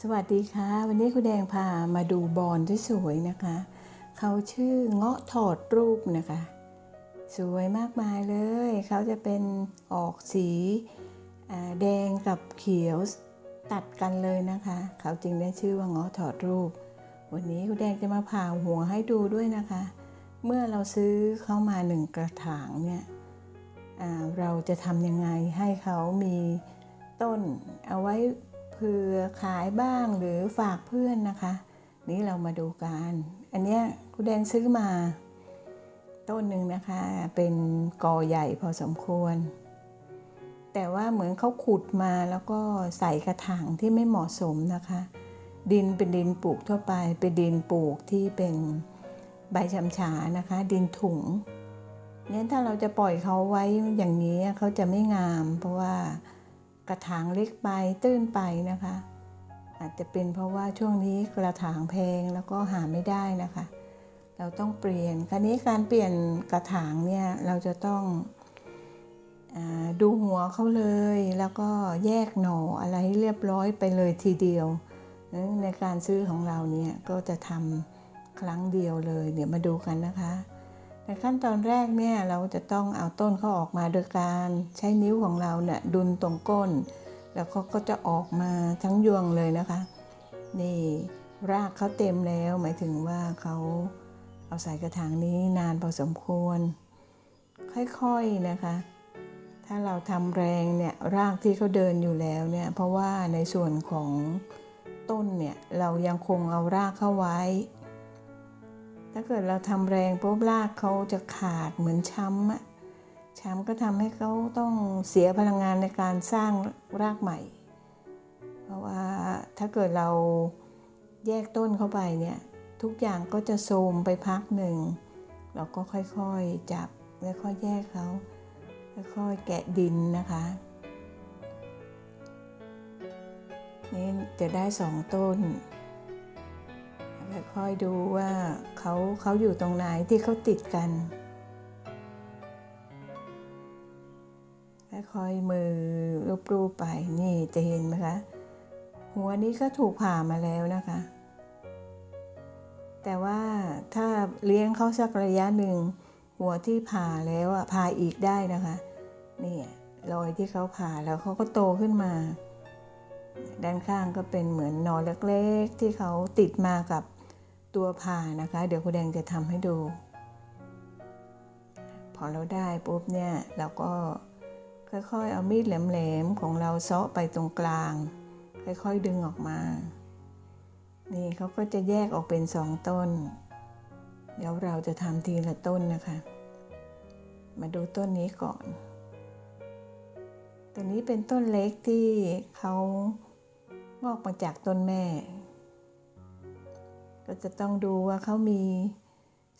สวัสดีค่ะ วันนี้คุณแดงพามาดูบอลที่สวยนะคะ เขาชื่อเงาะถอดรูปนะคะ สวยมากมายเลย เขาจะเป็นออกสีแดงกับเขียวตัดกันเลยนะคะ เขาจึงได้ชื่อว่าเงาะถอดรูป วันนี้คุณแดงจะมาผ่าหัวให้ดูด้วยนะคะ เมื่อเราซื้อเข้ามาหนึ่งกระถางเนี่ยเราจะทำยังไงให้เขามีต้นเอาไว้ เผื่อขายบ้างหรือฝากเพื่อนนะคะ นี่เรามาดูกัน อันเนี้ยคุณแดงซื้อมา ต้นหนึ่งนะคะ เป็นกอใหญ่พอสมควร แต่ว่าเหมือนเขาขุดมาแล้วก็ใส่กระถางที่ไม่เหมาะสมนะคะ ดินเป็นดินปลูกทั่วไป เป็นดินปลูกที่เป็นใบชำฉานะคะ ดินถุงเนี่ยถ้าเราจะปล่อยเขาไว้อย่างนี้เขาจะไม่งาม เพราะว่า กระถางเล็กไปตื้นไปนะคะ อาจจะเป็นเพราะว่าช่วงนี้กระถางแพงแล้วก็หาไม่ได้นะคะ เราต้องเปลี่ยน คราวนี้การเปลี่ยนกระถางเนี่ยเราจะต้องอดูหัวเขาเลย แล้วก็แยกหน่ออะไรให้เรียบร้อยไปเลยทีเดียว ในการซื้อของเราเนี่ยก็จะทำครั้งเดียวเลย เดี๋ยวมาดูกันนะคะ ในขั้นตอนแรกเนี่ยเราจะต้องเอาต้นเขาออกมาโดยการใช้นิ้วของเราเนี่ยดุนตรงก้น แล้วเขาก็จะออกมาทั้งยวงเลยนะคะ นี่รากเขาเต็มแล้วหมายถึงว่าเขาเอาใส่กระถางนี้นานพอสมควร ค่อยๆนะคะ ถ้าเราทำแรงเนี่ยรากที่เขาเดินอยู่แล้วเนี่ยเพราะว่าในส่วนของต้นเนี่ยเรายังคงเอารากเข้าไว้ ถ้าเกิดเราทำแรงปุ๊บรากเขาจะขาดเหมือนช้ำอะช้ำก็ทำให้เขาต้องเสียพลังงานในการสร้างรากใหม่ เพราะว่าถ้าเกิดเราแยกต้นเข้าไปเนี่ยทุกอย่างก็จะโทมไปพักหนึ่ง เราก็ค่อยๆจับแล้วค่อยแยกเขาค่อยๆแกะดินนะคะนี่จะได้สองต้น ค่อยดูว่าเขาเขาอยู่ตรงไหนที่เขาติดกันค่อยมือรูปๆไปนี่จะเห็นไหมคะ หัวนี้ก็ถูกผ่ามาแล้วนะคะ แต่ว่าถ้าเลี้ยงเขาสักระยะหนึ่ง หัวที่ผ่าแล้วอะผ่าอีกได้นะคะนี่รอยที่เขาผ่าแล้วเขาก็โตขึ้นมา ด้านข้างก็เป็นเหมือนนอนเล็กๆ ที่เขาติดมากับ ตัวผ่านะคะ เดี๋ยวคุณแดงจะทำให้ดู พอเราได้ปุ๊บเนี่ยเราก็ค่อยๆ เอามีดแหลมๆของเราเซาะไปตรงกลาง ค่อยๆดึงออกมา นี่เขาก็จะแยกออกเป็นสองต้น เดี๋ยวเราจะทำทีละต้นนะคะ มาดูต้นนี้ก่อนตัวนี้เป็นต้นเล็กที่เขางอกมาจากต้นแม่ ก็จะต้องดูว่าเขามี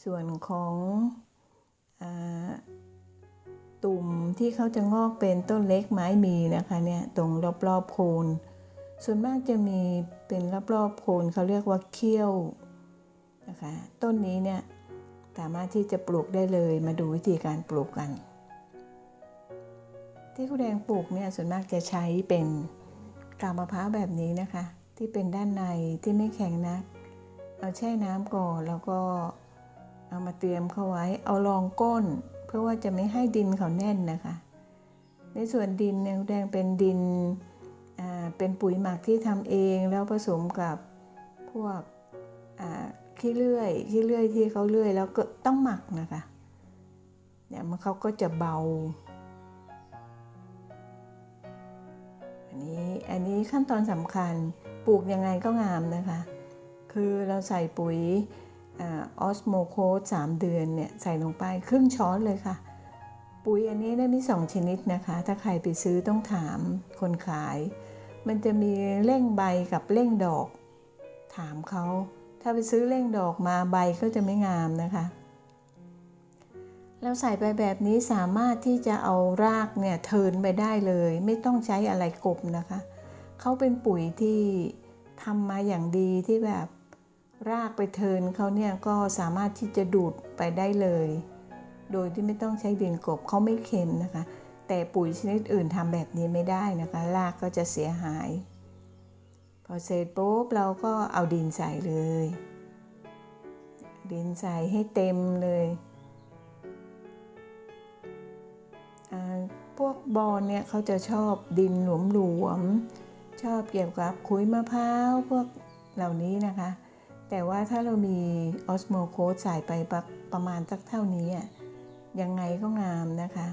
ส่วนของอตุ่มที่เขาจะงอกเป็นต้นเล็กไม้มีนะคะเนี่ยตรงรอบๆโคนส่วนมากจะมีเป็นรอบๆโคนเขาเรียกว่าเขี้ยวนะคะต้นนี้เนี่ยสามารถที่จะปลูกได้เลยมาดูวิธีการปลูกกัน ที่คุณแดงปลูกเนี่ยส่วนมากจะใช้เป็นกาบมะพร้าวแบบนี้นะคะ ที่เป็นด้านในที่ไม่แข็งนัก เอาแช่น้ำก่อนแล้วก็เอามาเตรียมเข้าไว้ เอารองก้น เพื่อว่าจะไม่ให้ดินเขาแน่นนะคะ ในส่วนดินแดงเป็นดินเป็นปุ๋ยหมักที่ทำเองแล้วผสมกับพวกขี้เลื่อยขี้เลื่อยที่เขาเลื่อยแล้วก็ต้องหมักนะคะเนี่ยมันเขาก็จะเบา อันนี้อันนี้ขั้นตอนสำคัญปลูกยังไงก็งามนะคะ คือเราใส่ปุ๋ยออสโมโคสสามเดือนเนี่ยใส่ลงไปครึ่งช้อนเลยค่ะ ปุ๋ยอันนี้ได้มีสองชนิดนะคะ ถ้าใครไปซื้อต้องถามคนขาย มันจะมีเร่งใบกับเร่งดอก ถามเขาถ้าไปซื้อเร่งดอกมาใบก็จะไม่งามนะคะเราใส่ไปแบบนี้สามารถที่จะเอารากเนี่ยเทินไปได้เลย ไม่ต้องใช้อะไรกบนะคะเขาเป็นปุ๋ยที่ทำมาอย่างดีที่แบบ รากไปเทินเขาเนี่ยก็สามารถที่จะดูดไปได้เลย โดยที่ไม่ต้องใช้ดินกบเขาไม่เค็มนะคะ แต่ปุ๋ยชนิดอื่นทำแบบนี้ไม่ได้นะคะ รากก็จะเสียหาย พอเสร็จปุ๊บเราก็เอาดินใส่เลย ดินใส่ให้เต็มเลยพวกบอลเนี่ยเขาจะชอบดินหลวมๆชอบเกี่ยวกับขุยมะพร้าวพวกเหล่านี้นะคะ แต่ว่าถ้าเรามีออสโมโคสใส่ไปประมาณสักเท่านี้อะยังไงก็งามนะคะ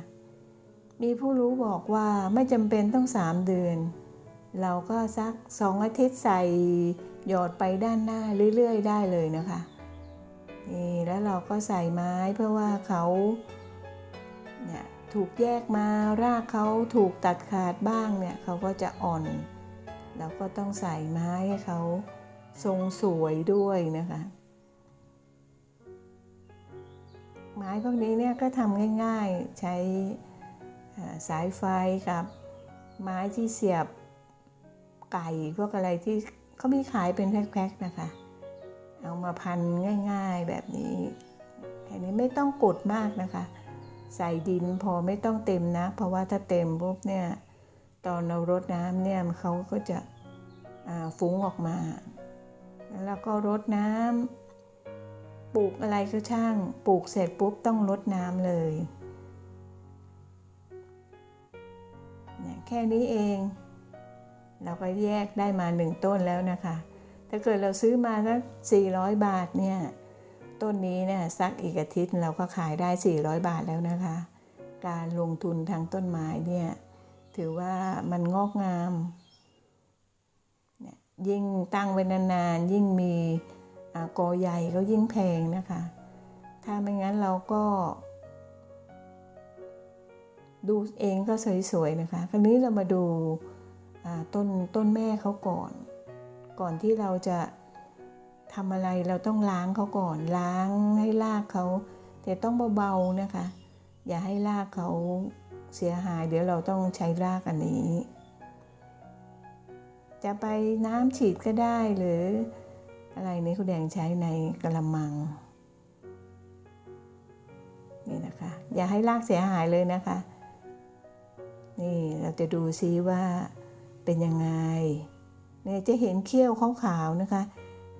มีผู้รู้บอกว่าไม่จำเป็นต้อง 3 เดือน เราก็สัก 2 อาทิตย์ใส่หยอดไปด้านหน้าเรื่อยๆ ได้เลยนะคะนี่แล้วเราก็ใส่ไม้เพื่อว่าเขาเนี่ยถูกแยกมารากเขาถูกตัดขาดบ้างเนี่ยเขาก็จะอ่อน เราก็ต้องใส่ไม้ให้เขา ทรงสวยด้วยนะคะ ไม้พวกนี้เนี่ยก็ทำง่ายๆใช้สายไฟกับไม้ที่เสียบไก่พวกอะไรที่เขามีขายเป็นแพ็คๆนะคะ เอามาพันง่ายๆแบบนี้แค่นี้ไม่ต้องกดมากนะคะ ใส่ดินพอไม่ต้องเต็มนะ เพราะว่าถ้าเต็มปุ๊บเนี่ยตอนเรารดน้ำเนี่ยเขาก็จะฟุ้งออกมา แล้วก็รดน้ำปลูกอะไรก็ช่าง ปลูกเสร็จปุ๊บต้องรดน้ำเลยเนี่ยแค่นี้เอง เราก็แยกได้มาหนึ่งต้นแล้วนะคะ ถ้าเกิดเราซื้อมาสัก400 บาทเนี่ย ต้นนี้เนี่ยสักอีกอาทิตย์เราก็ขายได้ 400 บาทแล้วนะคะ การลงทุนทางต้นไม้เนี่ย ถือว่ามันงอกงาม ยิ่งตั้งไว้นานๆ ยิ่งมีกอใหญ่ก็ยิ่งแพงนะคะ ถ้าไม่งั้นเราก็ ดูเองก็สวยๆนะคะคราวนี้เรามาดูต้นต้นแม่เขาก่อน ก่อนที่เราจะทำอะไรเราต้องล้างเขาก่อน ล้างให้รากเขา แต่ต้องเบาๆนะคะ อย่าให้รากเขาเสียหาย เดี๋ยวเราต้องใช้รากอันนี้ จะไปน้ำฉีดก็ได้หรือ อะไรนี่คุณแดงใช้ในกระมัง นี่นะคะ อย่าให้รากเสียหายเลยนะคะ นี่เราจะดูซิว่าเป็นยังไงเนี่ยจะเห็นเขี้ยวขาวๆนะคะ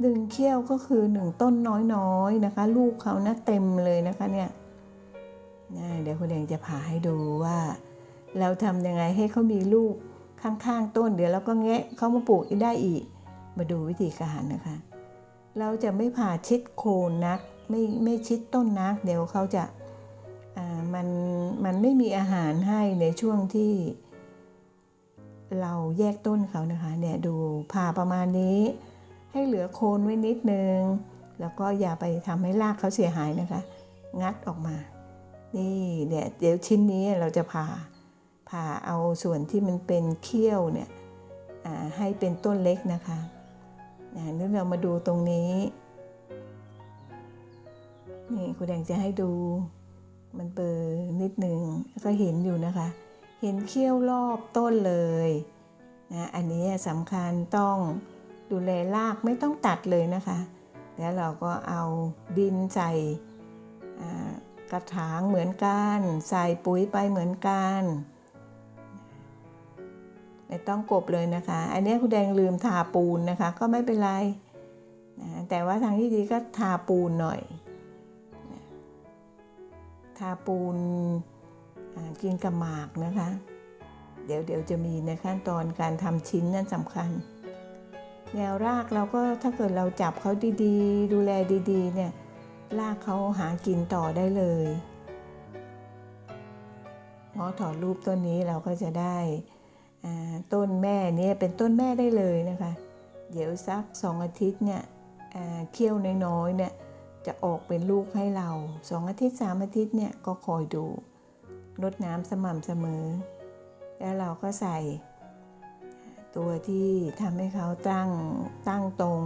หนึ่งเขี้ยวก็คือหนึ่งต้นน้อยๆนะคะ ลูกเขานะเต็มเลยนะคะเนี่ยเดี๋ยวคุณแดงจะผ่าให้ดูว่า เราทำยังไงให้เขามีลูก ข้างๆต้นเดี๋ยวเราก็แงะเขามาปลูกได้อีก มาดูวิธีการนะคะ เราจะไม่ผ่าชิดโคนนักไม่ไม่ชิดต้นนัก เดี๋ยวเขาจะอ่ามันมันไม่มีอาหารให้ในช่วงที่ เราแยกต้นเขานะคะเนี่ยดูผ่าประมาณนี้ ให้เหลือโคนไว้นิดนึง แล้วก็อย่าไปทำให้รากเขาเสียหายนะคะ งัดออกมา นี่เนี่ยเดี๋ยวชิ้นนี้เราจะผ่า ผ่าเอาส่วนที่มันเป็นเขี้ยวเนี่ยให้เป็นต้นเล็กนะคะนี่เรามาดูตรงนี้ นี่คุณแดงจะให้ดูมันเบลอนิดนึงก็เห็นอยู่นะคะ เห็นเขี้ยวรอบต้นเลยนะอันนี้สำคัญต้องดูแลรากไม่ต้องตัดเลยนะคะ แล้วเราก็เอาดินใส่กระถางเหมือนกัน ใส่ปุ๋ยไปเหมือนกัน ไม่ต้องกบเลยนะคะ อันนี้คุณแดงลืมทาปูนนะคะ ก็ไม่เป็นไรนะแต่ว่าทางที่ดีก็ทาปูนหน่อยทาปูนกินกับหมากนะคะ เดี๋ยวเดี๋ยวจะมีในขั้นตอนการทำชิ้นนั่นสำคัญ แนวรากเราก็ถ้าเกิดเราจับเขาดีๆ ดูแลดีๆ เนี่ยรากเขาหากินต่อได้เลยงอถอดรูปต้นนี้เราก็จะได้ ต้นแม่เนี่ยเป็นต้นแม่ได้เลยนะคะ เดี๋ยวสักสองอาทิตย์เนี่ยเคี่ยวน้อยๆเนี่ยจะออกเป็นลูกให้เราสองอาทิตย์สามอาทิตย์เนี่ยก็คอยดูรดน้ำสม่ำเสมอ แล้วเราก็ใส่ ตัวที่ทำให้เขาตั้งตั้งตรง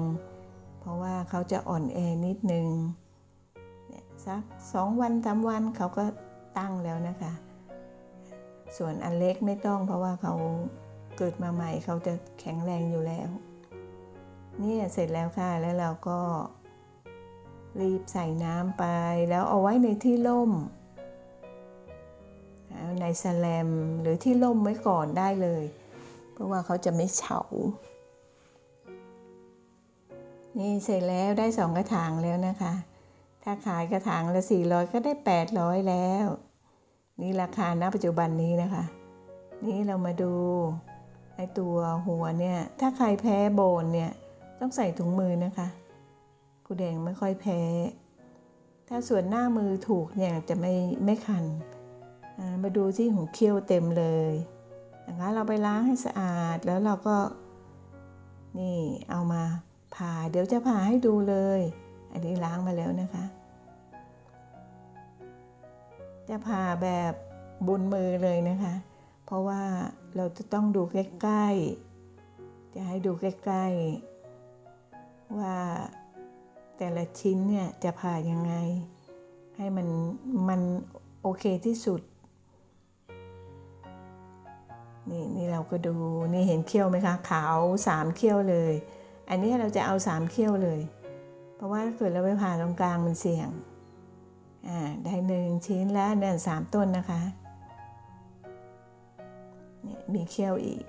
เพราะว่าเขาจะอ่อนแอนิดนึงเนี่ยสักสองวันสามวันเขาก็ตั้งแล้วนะคะ ส่วนอันเล็กไม่ต้องเพราะว่าเขาเกิดมาใหม่เขาจะแข็งแรงอยู่แล้วเนี่ยเสร็จแล้วค่ะแล้วเราก็ รีบใส่น้ำไป แล้วเอาไว้ในที่ร่ม ในแสแลมหรือที่ร่มไว้ก่อนได้เลย เพราะว่าเขาจะไม่เฉา นี่เสร็จแล้วได้สองกระถางแล้วนะคะ ถ้าขายกระถางละสี่ร้อยก็ได้แปดร้อยแล้ว นี่ราคาณปัจจุบันนี้นะคะ นี่เรามาดูไอตัวหัวเนี่ย ถ้าใครแพ้โบนเนี่ย ต้องใส่ถุงมือนะคะกูแดงไม่ค่อยแพ้ ถ้าส่วนหน้ามือถูกเนี่ยจะไม่ไม่คัน มาดูที่หูเขี้ยวเต็มเลยนะคะเราไปล้างให้สะอาดแล้วเราก็ นี่เอามาผ่าเดี๋ยวจะผ่าให้ดูเลย อันนี้ล้างมาแล้วนะคะ จะผ่าแบบบนมือเลยนะคะ เพราะว่าเราจะต้องดูใกล้ๆ จะให้ดูใกล้ๆ ว่าแต่ละชิ้นเนี่ยจะผ่ายังไง ให้มันมันโอเคที่สุด นี่นี่เราก็ดูนี่เห็นเขี้ยวไหมคะ ขาวสามเขี้ยวเลย อันนี้เราจะเอาสามเขี้ยวเลย เพราะว่าถ้าเกิดเราไปผ่าตรงกลางมันเสี่ยง อ่าได้หนึ่งชิ้นแล้วเนี่ยสามต้นนะคะเนี่ยมีเขี้ยวอีก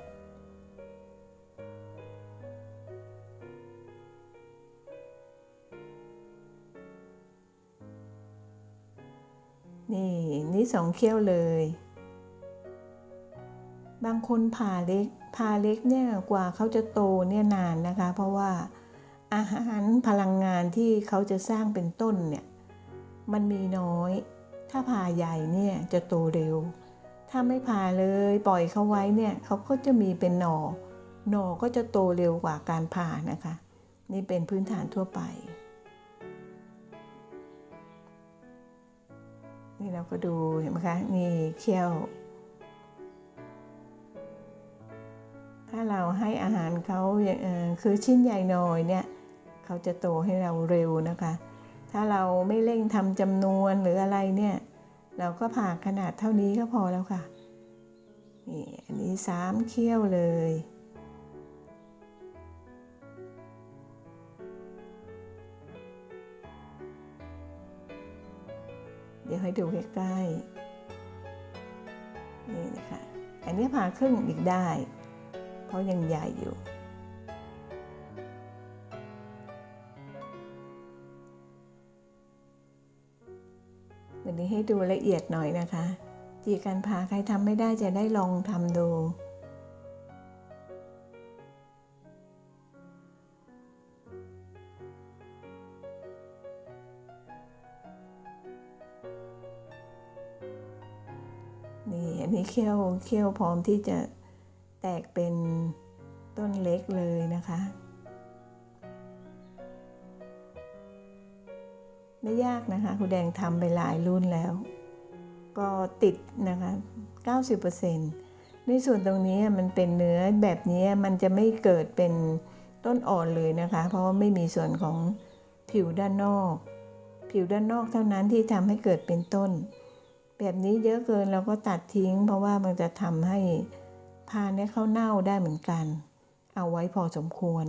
นี่นี่สองเขี้ยวเลย บางคนผ่าเล็กผ่าเล็กเนี่ยกว่าเขาจะโตเนี่ยนานนะคะ เพราะว่าอาหารพลังงานที่เขาจะสร้างเป็นต้นเนี่ย มันมีน้อย ถ้าผ่าใหญ่เนี่ยจะโตเร็ว ถ้าไม่ผ่าเลยปล่อยเขาไว้เนี่ยเขาก็จะมีเป็นหน่อ หน่อก็จะโตเร็วกว่าการผ่านะคะ นี่เป็นพื้นฐานทั่วไป นี่เราก็ดูเห็นไหมคะ นี่เขี้ยวถ้าเราให้อาหารเขาคือชิ้นใหญ่หน่อยเนี่ย เขาจะโตให้เราเร็วนะคะ ถ้าเราไม่เร่งทำจำนวนหรืออะไรเนี่ย เราก็ผ่าขนาดเท่านี้ก็พอแล้วค่ะ นี่ อันนี้สามเขี้ยวเลย เดี๋ยวให้ดูใกล้ๆ นี่นะคะ อันนี้ผ่าครึ่งอีกได้ เพราะยังใหญ่อยู่ นี้ให้ดูละเอียดหน่อยนะคะจีการผ่าใครทำไม่ได้จะได้ลองทำดูนี่อันนี้เขี้ยวเขี้ยวพร้อมที่จะแตกเป็นต้นเล็กเลยนะคะ ไม่ยากนะคะคุณแดงทำไปหลายรุ่นแล้ว ก็ติดนะคะ 90%ในส่วนตรงนี้มันเป็นเนื้อแบบนี้มันจะไม่เกิดเป็นต้นอ่อนเลยนะคะ เพราะว่าไม่มีส่วนของผิวด้านนอก ผิวด้านนอกเท่านั้นที่ทำให้เกิดเป็นต้น แบบนี้เยอะเกินเราก็ตัดทิ้ง เพราะว่ามันจะทำให้พานเนี่ยเข้าเน่าได้เหมือนกัน เอาไว้พอสมควร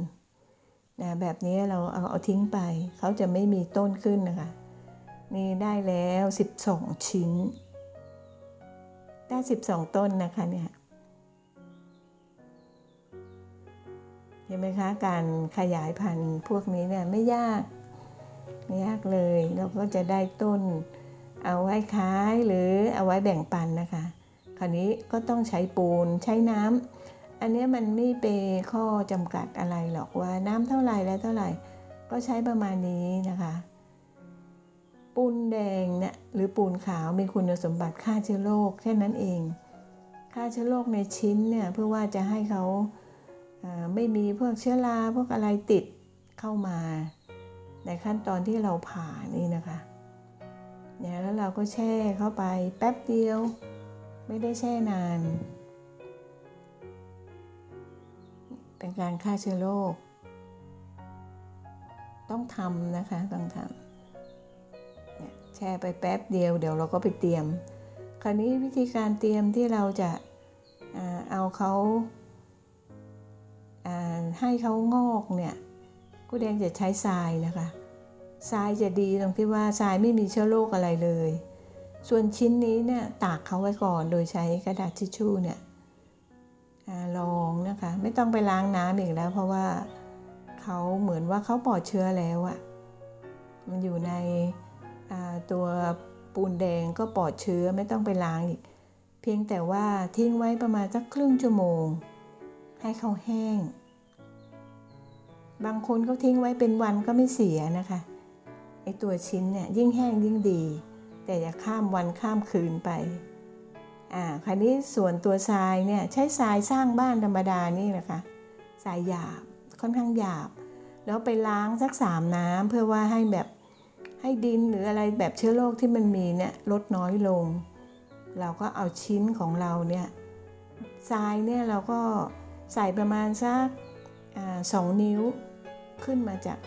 นะแบบนี้เราเอาเอาทิ้งไป เขาจะไม่มีต้นขึ้นนะคะ นี่ได้แล้ว 12 ชิ้น ได้ 12 ต้นนะคะเนี่ยเห็นไหมคะการขยายพันธุ์พวกนี้เนี่ยไม่ยากไม่ยากเลยเราก็จะได้ต้น เอาไว้ขายหรือเอาไว้แบ่งปันนะคะ คราวนี้ก็ต้องใช้ปูนใช้น้ำ อันนี้มันไม่เป็นข้อจำกัดอะไรหรอกว่าน้ำเท่าไหร่แล้วเท่าไหร่ ก็ใช้ประมาณนี้นะคะ ปูนแดงเนี่ยหรือปูนขาวมีคุณสมบัติฆ่าเชื้อโรคแค่นั้นเองฆ่าเชื้อโรคในชิ้นเนี่ยเพื่อว่าจะให้เขาอ่าไม่มีพวกเชื้อราพวกอะไรติดเข้ามาในขั้นตอนที่เราผ่านี่นะคะเนี่ยแล้วเราก็แช่เข้าไปแป๊บเดียว ไม่ได้แช่นาน เป็นการฆ่าเชื้อโรค ต้องทำนะคะ ต้องทำเนี่ยแช่ไปแป๊บเดียว เดี๋ยวเราก็ไปเตรียม คราวนี้วิธีการเตรียมที่เราจะเอาเขาให้เขางอกเนี่ยกูแดงจะใช้ทรายนะคะทรายจะดีตรงที่ว่าทรายไม่มีเชื้อโรคอะไรเลย ส่วนชิ้นนี้เนี่ยตากเขาไว้ก่อนโดยใช้กระดาษทิชชู่เนี่ย ลองนะคะ ไม่ต้องไปล้างน้ำอีกแล้ว เพราะว่าเขาเหมือนว่าเขาปลอดเชื้อแล้วอะมันอยู่ในตัวปูนแดงก็ปลอดเชื้อไม่ต้องไปล้างอีก เพียงแต่ว่าทิ้งไว้ประมาณสักครึ่งชั่วโมง ให้เขาแห้ง บางคนก็ทิ้งไว้เป็นวันก็ไม่เสียนะคะไอตัวชิ้นเนี่ยยิ่งแห้งยิ่งดี แต่อย่าข้ามวันข้ามคืนไป อ่าคราวนี้ส่วนตัวทรายเนี่ยใช้ทรายสร้างบ้านธรรมดานี่แหละคะทรายหยาบค่อนข้างหยาบ แล้วไปล้างสักสามน้ำเพื่อว่าให้แบบให้ดินหรืออะไรแบบเชื้อโรคที่มันมีเนี่ยลดน้อยลง เราก็เอาชิ้นของเราเนี่ยทรายเนี่ยเราก็ใส่ประมาณสักสองนิ้วขึ้นมาจาก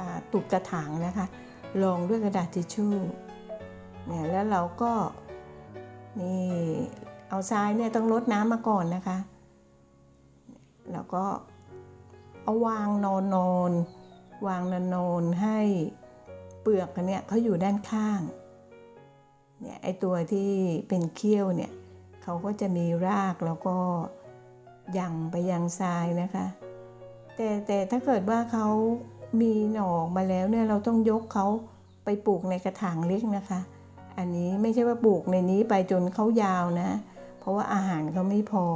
าตุกกระถางนะคะรองด้วยกระดาษทิชชู่เนี่ยแล้วเราก็ นี่เอาทรายเนี่ยต้องลดน้ำมาก่อนนะคะ แล้วก็เอาวางนอนนอนวางนอนนอนให้เปลือกอันเนี่ยเขาอยู่ด้านข้างเนี่ยไอตัวที่เป็นเขี้ยวเนี่ยเขาก็จะมีรากแล้วก็ยังไปยังทรายนะคะ แต่แต่ถ้าเกิดว่าเขามีหน่อออกมาแล้วเนี่ยเราต้องยกเขาไปปลูกในกระถางเล็กนะคะ อันนี้ไม่ใช่ว่าปลูกในนี้ไปจนเขายาวนะ เพราะว่าอาหารเขาไม่พอ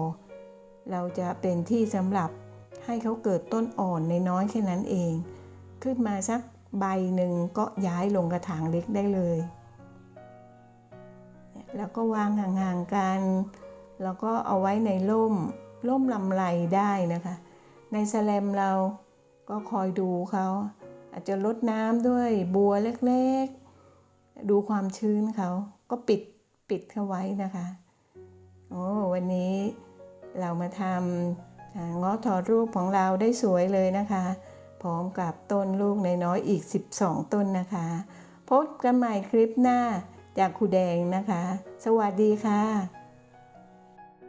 เราจะเป็นที่สำหรับให้เขาเกิดต้นอ่อนในน้อยแค่นั้นเอง ขึ้นมาสักใบหนึ่งก็ย้ายลงกระถางเล็กได้เลย แล้วก็วางห่างๆกัน แล้วก็เอาไว้ในร่ม ร่มลำไรได้นะคะ ในแสแลมเราก็คอยดูเขา อาจจะลดน้ำด้วยบัวเล็ก ดูความชื้นเขาก็ปิดปิดเขาไว้นะคะโอ้วันนี้เรามาทำอ่าง้อถอดรูปของเราได้สวยเลยนะคะ พร้อมกับต้นลูกน้อยอีก 12 ต้นนะคะ พบกันใหม่คลิปหน้าจากครูแดงนะคะ สวัสดีค่ะ